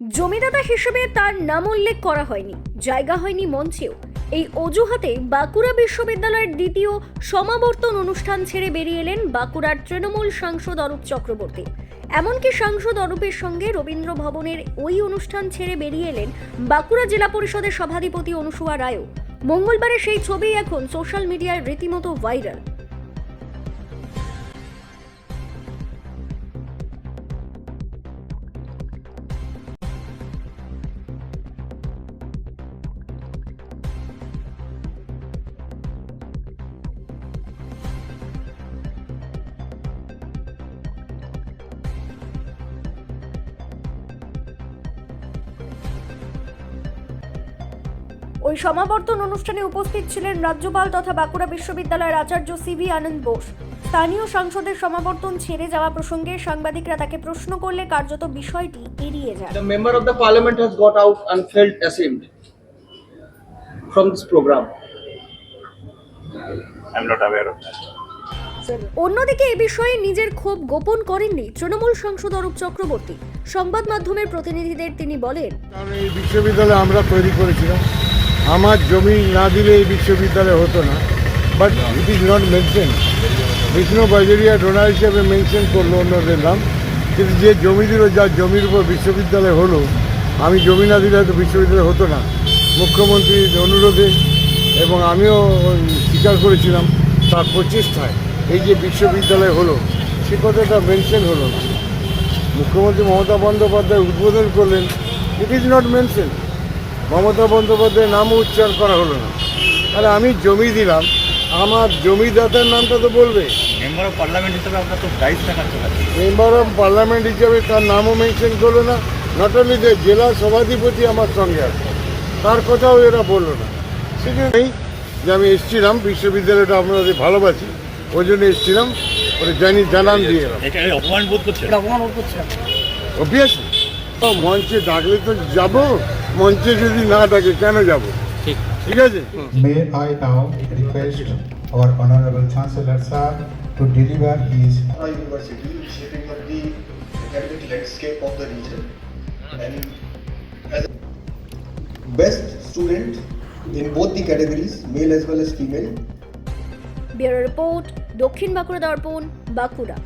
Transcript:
জমিদাতা হিসেবে তার নাম উল্লেখ করা হয়নি, জায়গা হয়নি মঞ্চেও। এই অজুহাতে বাঁকুড়া বিশ্ববিদ্যালয়ের দ্বিতীয় সমাবর্তন অনুষ্ঠান ছেড়ে বেরিয়ে এলেন বাঁকুড়ার তৃণমূল সাংসদ অরূপ চক্রবর্তী। এমনকি সাংসদ অরূপের সঙ্গে রবীন্দ্র ভবনের ওই অনুষ্ঠান ছেড়ে বেরিয়ে এলেন বাঁকুড়া জেলা পরিষদের সভাধিপতি অনুসুয়া রায়ও। মঙ্গলবারে সেই ছবি এখন সোশ্যাল মিডিয়ায় রীতিমতো ভাইরাল। ওই সমাবর্তন অনুষ্ঠানে উপস্থিত ছিলেন রাজ্যপাল তথা বাঁকুড়া বিশ্ববিদ্যালয়ের আচার্য সিভি আনন্দ বোস স্থানীয় সাংসদের সমাবর্তন ছেড়ে যাওয়া প্রসঙ্গে সাংবাদিকরা তাকে প্রশ্ন করলে কার্যত বিষয়টি এড়িয়ে যায় The member of the parliament has got out and felt ashamed from this program. I'm not aware of that. অন্যদিকে এ বিষয়ে নিজের ক্ষোভ গোপন করেননি তৃণমূল সাংসদ অরূপ চক্রবর্তী সংবাদ মাধ্যমের প্রতিনিধিদের তিনি বলেন কারণ এই বিশ্ববিদ্যালয় আমরা তৈরি করেছিলাম আমার জমি না দিলে এই বিশ্ববিদ্যালয় হতো না। But it is not mention Bishnu Bajaria donor হিসেবে মেনশন করল অন্যদের নাম। কিন্তু যে জমি দিল, যার জমির উপর বিশ্ববিদ্যালয় হলো, আমি জমি না দিলে হয়তো বিশ্ববিদ্যালয় হতো না। মুখ্যমন্ত্রীর অনুরোধে এবং আমিও স্বীকার করেছিলাম তার প্রচেষ্টায় এই যে বিশ্ববিদ্যালয় হলো, সে কথাটা মেনশন হলো না। মুখ্যমন্ত্রী মমতা বন্দ্যোপাধ্যায় উদ্বোধন করলেন। It is not mention Mamata বন্দ্যোপাধ্যায়ের নামও উচ্চারণ করা হলো না। আরে আমি জমি দিলাম আমার জমিদাতার নামটা তো বলবে। মেম্বার অফ পার্লামেন্ট হিসাবে আপনার তো মেম্বার অফ পার্লামেন্ট হিসেবে তার নামও মেনশন করল না নট অনলি যে জেলা সভাধিপতি আমার সঙ্গে আছে তার কথাও এরা বলল না। সেজন্যই যে আমি এসেছিলাম বিশ্ববিদ্যালয়টা আপনাদের ভালোবাসি ওই জন্য এসেছিলাম ওটা জানি জানান দিয়ে এলাম। এটা অপমান বোধ করছে অবভিয়াসলি মঞ্চে ডাকলে তো যাব। মঞ্চে যদি না ডাকে কেন যাব ঠিক ঠিক আছে Honorable Chancellor Sir to deliver his Our University is shaping up the academic landscape of the region and as a best student in both the categories, male as well as female, bureau report Dakshin Bankura Darpan Bankura